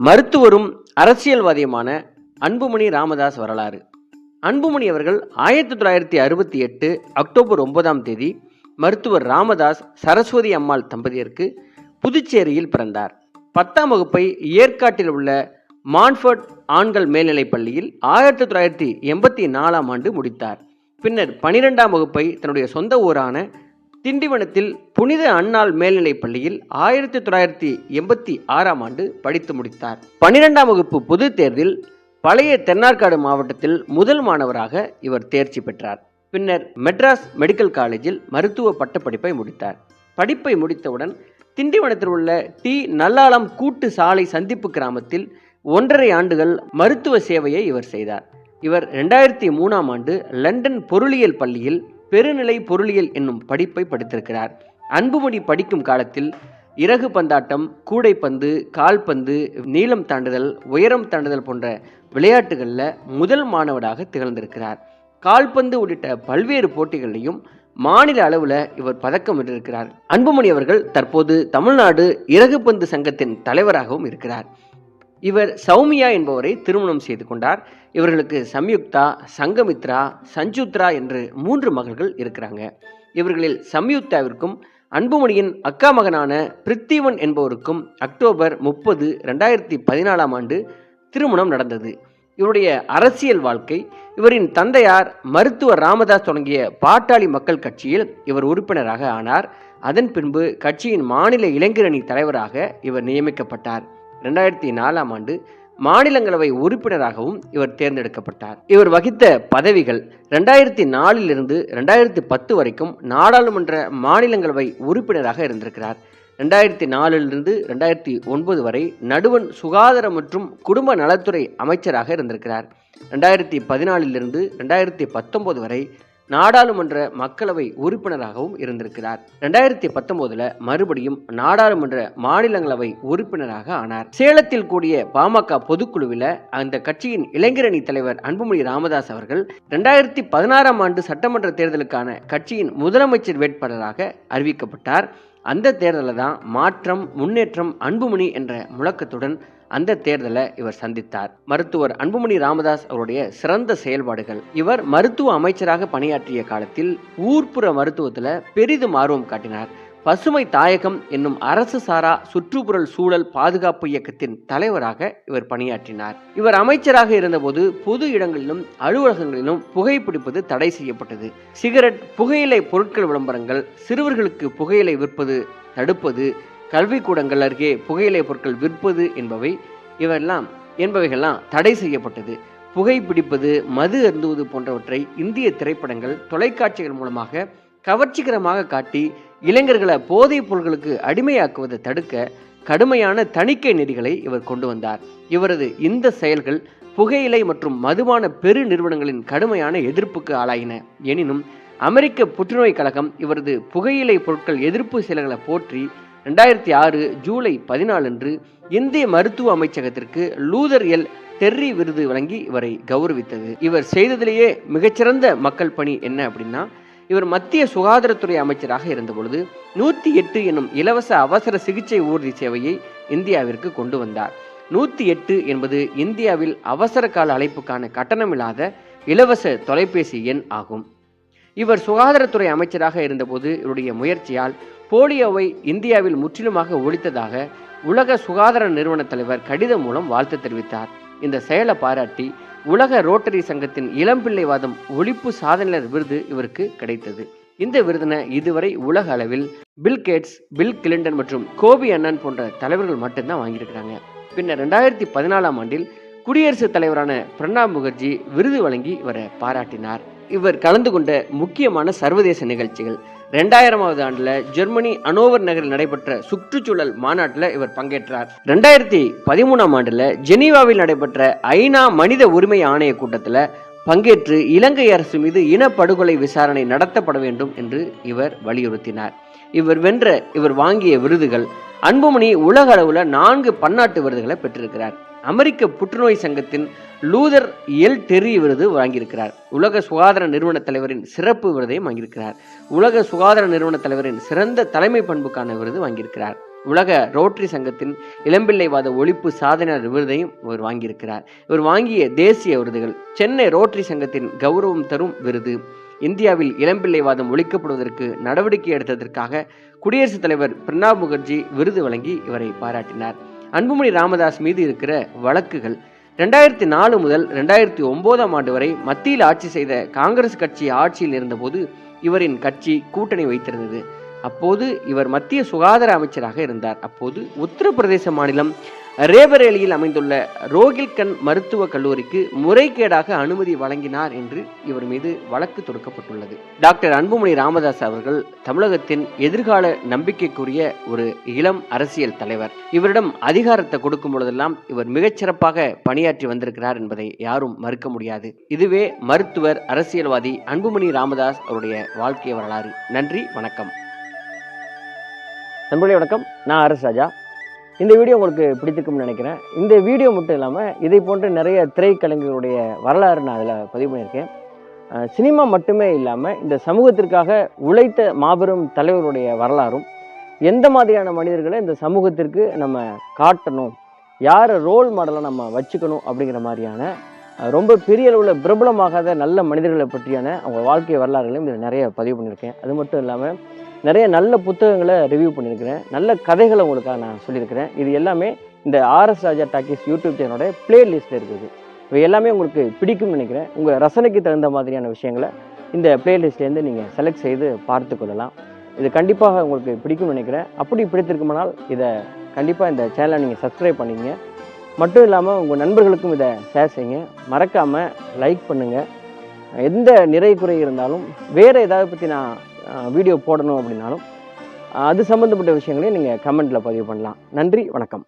மருத்துவரும் அரசியல்வாதியுமான அன்புமணி ராமதாஸ் வரலாறு. அன்புமணி அவர்கள் ஆயிரத்தி தொள்ளாயிரத்தி அறுபத்தி எட்டு அக்டோபர் ஒன்பதாம் தேதி மருத்துவர் ராமதாஸ் சரஸ்வதி அம்மாள் தம்பதியருக்கு புதுச்சேரியில் பிறந்தார். பத்தாம் வகுப்பை ஏற்காட்டில் உள்ள மான்ஃபர்ட் ஆண்கள் மேல்நிலைப் பள்ளியில் ஆயிரத்தி தொள்ளாயிரத்தி எண்பத்தி நாலாம் ஆண்டு முடித்தார். பின்னர் பனிரெண்டாம் வகுப்பை தன்னுடைய சொந்த ஊரான திண்டிவனத்தில் புனித அன்னாள் மேல்நிலைப் பள்ளியில் ஆயிரத்தி தொள்ளாயிரத்தி எண்பத்தி ஆறாம் ஆண்டு படித்து முடித்தார். பனிரெண்டாம் வகுப்பு பொதுத் தேர்வில் பழைய தென்னார்காடு மாவட்டத்தில் முதல் மாணவராக இவர் தேர்ச்சி பெற்றார். பின்னர் மெட்ராஸ் மெடிக்கல் காலேஜில் மருத்துவ பட்டப்படிப்பை முடித்தார். படிப்பை முடித்தவுடன் திண்டிவனத்தில் உள்ள டி நல்லாளம் கூட்டு சாலை சந்திப்பு கிராமத்தில் ஒன்றரை ஆண்டுகள் மருத்துவ சேவையை இவர் செய்தார். இவர் ரெண்டாயிரத்தி மூணாம் ஆண்டு லண்டன் பொருளியல் பள்ளியில் பெருநிலை பொருளியல் என்னும் படிப்பை படித்திருக்கிறார். அன்புமணி படிக்கும் காலத்தில் இறகு பந்தாட்டம் கூடைப்பந்து கால்பந்து நீளம் தாண்டுதல் உயரம் தாண்டுதல் போன்ற விளையாட்டுகளில் முதல் மாணவராக திகழ்ந்திருக்கிறார். கால்பந்து உள்ளிட்ட பல்வேறு போட்டிகளிலையும் மாநில அளவில் இவர் பதக்கம் வென்றிருக்கிறார். அன்புமணி அவர்கள் தற்போது தமிழ்நாடு இறகுப்பந்து சங்கத்தின் தலைவராகவும் இருக்கிறார். இவர் சௌமியா என்பவரை திருமணம் செய்து கொண்டார். இவர்களுக்கு சம்யுக்தா சங்கமித்ரா சஞ்சுத்ரா என்று மூன்று மகள்கள் இருக்கிறாங்க. இவர்களில் சம்யுக்தாவிற்கும் அன்புமணியின் அக்கா மகனான பிரித்திவன் என்பவருக்கும் அக்டோபர் முப்பது ரெண்டாயிரத்தி பதினாலாம் ஆண்டு திருமணம் நடந்தது. இவருடைய அரசியல் வாழ்க்கை இவரின் தந்தையார் மருத்துவர் ராமதாஸ் தொடங்கிய பாட்டாளி மக்கள் கட்சியில் இவர் உறுப்பினராக ஆனார். அதன் பின்பு கட்சியின் மாநில இளைஞரணி தலைவராக இவர் நியமிக்கப்பட்டார். ரெண்டாயிரத்தி நாலாம் ஆண்டு மாநிலங்களவை உறுப்பினராகவும் இவர் தேர்ந்தெடுக்கப்பட்டார். இவர் வகித்த பதவிகள் ரெண்டாயிரத்தி நாலிலிருந்து ரெண்டாயிரத்தி பத்து வரைக்கும் நாடாளுமன்ற மாநிலங்களவை உறுப்பினராக இருந்திருக்கிறார். ரெண்டாயிரத்தி நாலிலிருந்து ரெண்டாயிரத்தி ஒன்பது வரை நடுவன் சுகாதார மற்றும் குடும்ப நலத்துறை அமைச்சராக இருந்திருக்கிறார். ரெண்டாயிரத்தி பதினாலிலிருந்து ரெண்டாயிரத்தி பத்தொன்பது வரை நாடாளுமன்ற மக்களவை உறுப்பினராகவும் இருந்திருக்கிறார். ரெண்டாயிரத்தி பத்தொன்பதுல மறுபடியும் நாடாளுமன்ற மாநிலங்களவை உறுப்பினராக ஆனார். சேலத்தில் கூடிய பாமக பொதுக்குழுவில் அந்த கட்சியின் இளைஞரணி தலைவர் அன்புமணி ராமதாஸ் அவர்கள் ரெண்டாயிரத்தி பதினாறாம் ஆண்டு சட்டமன்ற தேர்தலுக்கான கட்சியின் முதலமைச்சர் வேட்பாளராக அறிவிக்கப்பட்டார். அந்த தேர்தலில் தான் மாற்றம் முன்னேற்றம் அன்புமணி என்ற முழக்கத்துடன் அந்த தேர்தலை இவர் சந்தித்தார். மருத்துவர் அன்புமணி ராமதாஸ் அவருடைய சிறந்த செயல்பாடுகள். இவர் மருத்துவ அமைச்சராக பணியாற்றிய காலத்தில் ஊர்ப்புற மருத்துவத்தில் பெரிதும் ஆர்வம் காட்டினார். பசுமை தாயகம் என்னும் அரசு சாரா சுற்றுப்புறல் சூழல் பாதுகாப்பு இயக்கத்தின் தலைவராக இவர் பணியாற்றினார். இவர் அமைச்சராக இருந்தபோது பொது இடங்களிலும் அலுவலகங்களிலும் புகைப்பிடிப்பது தடை செய்யப்பட்டது. சிகரெட் புகையிலை பொருட்கள் விளம்பரங்கள் சிறுவர்களுக்கு புகையிலை விற்பது தடுப்பது கல்விக்கூடங்கள் அருகே புகையிலை பொருட்கள் விற்பது என்பவை இவெல்லாம் என்பவைகள்லாம் தடை செய்யப்பட்டது. புகைப்பிடிப்பது மது அருந்துவது போன்றவற்றை இந்திய திரைப்படங்கள் தொலைக்காட்சிகள் மூலமாக கவர்ச்சிகரமாக காட்டி இளைஞர்களை போதைப் பொருட்களுக்கு அடிமையாக்குவதை தடுக்க கடுமையான தணிக்கை நெறிகளை இவர் கொண்டு வந்தார். இவரது இந்த செயல்கள் புகையிலை மற்றும் மதுபான பெரு நிறுவனங்களின் கடுமையான எதிர்ப்புக்கு ஆளாயின. எனினும் அமெரிக்க புற்றுநோய் கழகம் இவரது புகையிலை பொருட்கள் எதிர்ப்பு செயல்களை போற்றி ரெண்டாயிரத்தி ஆறு ஜூலை பதினாலு அன்று இந்திய மருத்துவ அமைச்சகத்திற்கு லூதர் எல். டெர்ரி விருது வழங்கி இவரை கௌரவித்தது. இவர் செய்ததிலேயே மிகச்சிறந்த மக்கள் பணி என்ன அப்படின்னா இவர் மத்திய சுகாதாரத்துறை அமைச்சராக இருந்தபொழுது நூற்றி எட்டு எனும் இலவச அவசர சிகிச்சை ஊர்தி சேவையை இந்தியாவிற்கு கொண்டு வந்தார். நூற்றி எட்டு என்பது இந்தியாவில் அவசர கால அழைப்புக்கான கட்டணமில்லாத இலவச தொலைபேசி எண் ஆகும். இவர் சுகாதாரத்துறை அமைச்சராக இருந்தபோது இவருடைய முயற்சியால் போலியோவை இந்தியாவில் முற்றிலுமாக ஒழித்ததாக உலக சுகாதார நிறுவன தலைவர் கடிதம் மூலம் வாழ்த்து தெரிவித்தார். இந்த செயலை பாராட்டி உலக ரோட்டரி சங்கத்தின் இளம்பிள்ளைவாதம் ஒழிப்பு சாதனையாளர் விருது இவருக்கு கிடைத்தது. இந்த விருதினை இதுவரை உலக அளவில் பில் கேட்ஸ் பில் கிளின்டன் மற்றும் கோபி அண்ணன் போன்ற தலைவர்கள் மட்டும்தான் வாங்கியிருக்கிறாங்க. பின்னர் ரெண்டாயிரத்தி பதினாலாம் ஆண்டில் குடியரசுத் தலைவரான பிரணாப் முகர்ஜி விருது வழங்கி இவரை பாராட்டினார். இவர் கலந்து கொண்ட முக்கியமான சர்வதேச நிகழ்ச்சிகள் ரெண்டாயிரமாவது ஆண்டுல ஜெர்மனி அனோவர் நகரில் நடைபெற்ற சுற்றுச்சூழல் மாநாட்டில் இவர் பங்கேற்றார். ரெண்டாயிரத்தி பதிமூணாம் ஆண்டுல ஜெனீவாவில் நடைபெற்ற ஐநா மனித உரிமை ஆணைய கூட்டத்தில் பங்கேற்று இலங்கை அரசு மீது இனப்படுகொலை விசாரணை நடத்தப்பட வேண்டும் என்று இவர் வலியுறுத்தினார். இவர் வென்ற இவர் வாங்கிய விருதுகள் அன்புமணி உலக அளவில் நான்கு பன்னாட்டு விருதுகளை பெற்றிருக்கிறார். அமெரிக்க புற்றுநோய் சங்கத்தின் லூதர் எல் டெர்ரி விருது வாங்கியிருக்கிறார். உலக சுகாதார நிறுவன தலைவரின் சிறப்பு விருதையும் வாங்கியிருக்கிறார். உலக சுகாதார நிறுவன தலைவரின் சிறந்த தலைமை பண்புக்கான விருது வாங்கியிருக்கிறார். உலக ரோட்டரி சங்கத்தின் இளம்பிள்ளைவாத ஒழிப்பு சாதனையாளர் விருதையும் இவர் வாங்கியிருக்கிறார். இவர் வாங்கிய தேசிய விருதுகள் சென்னை ரோட்டரி சங்கத்தின் கௌரவம் தரும் விருது இந்தியாவில் இளம்பிள்ளைவாதம் ஒழிக்கப்படுவதற்கு நடவடிக்கை எடுத்ததற்காக குடியரசுத் தலைவர் பிரணாப் முகர்ஜி விருது வழங்கி இவரை பாராட்டினார். அன்புமணி ராமதாஸ் மீது இருக்கிற வழக்குகள் ரெண்டாயிரத்தி நாலு முதல் ரெண்டாயிரத்தி ஒன்பதாம் ஆண்டு வரை மத்தியில் ஆட்சி செய்த காங்கிரஸ் கட்சி ஆட்சியில் இருந்தபோது இவரின் கட்சி கூட்டணி வைத்திருந்தது. அப்போது இவர் மத்திய சுகாதார அமைச்சராக இருந்தார். அப்போது உத்தரப்பிரதேச மாநிலம் ரேபரேலியில் அமைந்துள்ள ரோகில்கண் மருத்துவக் கல்லூரிக்கு முறைகேடாக அனுமதி வழங்கினார் என்று இவர் மீது வழக்கு தொடுக்கப்பட்டுள்ளது. டாக்டர் அன்புமணி ராமதாஸ் அவர்கள் தமிழகத்தின் எதிர்கால நம்பிக்கைக்குரிய ஒரு இளம் அரசியல் தலைவர். இவரிடம் அதிகாரத்தை கொடுக்கும் பொழுதெல்லாம் இவர் மிகச்சிறப்பாக பணியாற்றி வந்திருக்கிறார் என்பதை யாரும் மறுக்க முடியாது. இதுவே மருத்துவர் அரசியல்வாதி அன்புமணி ராமதாஸ் அவருடைய வாழ்க்கை வரலாறு. நன்றி வணக்கம். நண்பர்களே வணக்கம். நான் அரசு ராஜா. இந்த வீடியோ உங்களுக்கு பிடித்திருக்கும்னு நினைக்கிறேன். இந்த வீடியோ மட்டும் இல்லாமல் இதை போன்ற நிறைய திரைக்கலைஞர்களுடைய வரலாறு நான் அதில் பதிவு பண்ணியிருக்கேன். சினிமா மட்டுமே இல்லாமல் இந்த சமூகத்திற்காக உழைத்த மாபெரும் தலைவருடைய வரலாறும் எந்த மாதிரியான மனிதர்களை இந்த சமூகத்திற்கு நம்ம காட்டணும் யாரை ரோல் மாடலாக நம்ம வச்சுக்கணும் அப்படிங்கிற மாதிரியான ரொம்ப பெரிய அளவில் பிரபலமாகாத நல்ல மனிதர்களை பற்றியான அவங்க வாழ்க்கை வரலாறுகளையும் இதில் நிறைய பதிவு பண்ணியிருக்கேன். அது மட்டும் இல்லாமல் நிறைய நல்ல புத்தகங்களை ரிவ்யூ பண்ணியிருக்கிறேன். நல்ல கதைகளை உங்களுக்காக நான் சொல்லியிருக்கிறேன். இது எல்லாமே இந்த ஆர்எஸ் ராஜா டாக்கீஸ் யூடியூப் சேனலோட பிளேலிஸ்ட்டில் இருக்குது. இவை எல்லாமே உங்களுக்கு பிடிக்கும்னு நினைக்கிறேன். உங்கள் ரசனைக்கு தகுந்த மாதிரியான விஷயங்களை இந்த பிளேலிஸ்ட்லேருந்து நீங்கள் செலக்ட் செய்து பார்த்து கொள்ளலாம். இது கண்டிப்பாக உங்களுக்கு பிடிக்கும்னு நினைக்கிறேன். அப்படி பிடித்திருக்குமானால் இதை கண்டிப்பாக இந்த சேனலை நீங்கள் சப்ஸ்கிரைப் பண்ணிங்க. மட்டும் இல்லாமல் உங்கள் நண்பர்களுக்கும் இதை ஷேர் செய்யுங்க. மறக்காமல் லைக் பண்ணுங்கள் எந்த நிறை குறை இருந்தாலும் வேறு ஏதாவது பற்றி நான் வீடியோ போடணும் அப்படின்னாலும் அது சம்மந்தப்பட்ட விஷயங்களையும் நீங்கள் கமெண்ட்டில் பதிவு பண்ணலாம். நன்றி வணக்கம்.